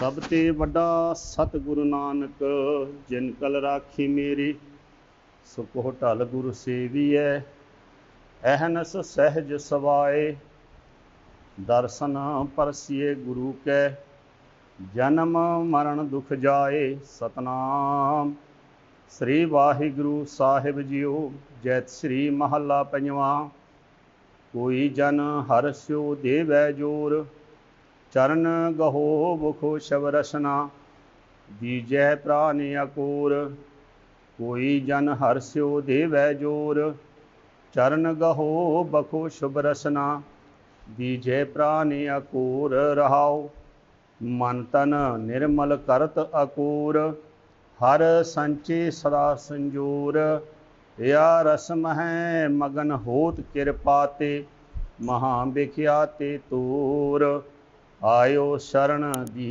ਸਭ ਤੇ ਵੱਡਾ ਸਤਿਗੁਰੂ ਨਾਨਕ, ਜਿਨ ਕਲ ਰਾਖੀ ਮੇਰੀ, ਸੁਖੋ ਢਲ ਗੁਰ ਸੇਵੀਐ। ਅਹਨਸ ਸਹਿਜ ਸਵਾਏ, ਦਰਸ਼ਨ ਪਰਸੀਏ ਗੁਰੂ ਕੈ। ਜਨਮ ਮਰਨ ਦੁਖ ਜਾਏ, ਸਤਨਾਮ। ਸ੍ਰੀ ਵਾਹਿਗੁਰੂ ਸਾਹਿਬ ਜੀਓ, ਜੈਤ ਸ੍ਰੀ ਮਹੱਲਾ ਪੰਜਵਾਂ। ਕੋਈ ਜਨ ਹਰਿ ਸਿਉ ਦੇਵੈ ਜੋਰ ਚਰਨ ਗਹੋ ਬਖੋ ਸ਼ਬ ਰਸਨਾ, ਦੀਜੈ ਪ੍ਰਾਨ ਅਕੂਰ, ਕੋਈ ਜਨ ਹਰਿ ਸਿਉ ਦੇਵੈ ਜੋਰ। ਚਰਨ ਗਹੋ ਬਖੋ ਸ਼ੁਭ ਰਸਨਾ, ਦੀਜੈ ਪ੍ਰਾਨ ਅਕੂਰ ਰਹਾਉ। ਮਨ ਤਨ ਨਿਰਮਲ ਕਰਤ ਅਕੂਰ, ਹਰ ਸੰਚੇ ਸਦਾ ਸੰਜੂਰ। ਯਾ ਰਸਮ ਹੈ ਮਗਨ ਹੋਤ ਕਿਰਪਾ ਤੇ ਮਹਾ ਵਿਖਿਆ ਤੇ ਤੂਰ। ਆਇਓ ਸ਼ਰਨ ਦੀ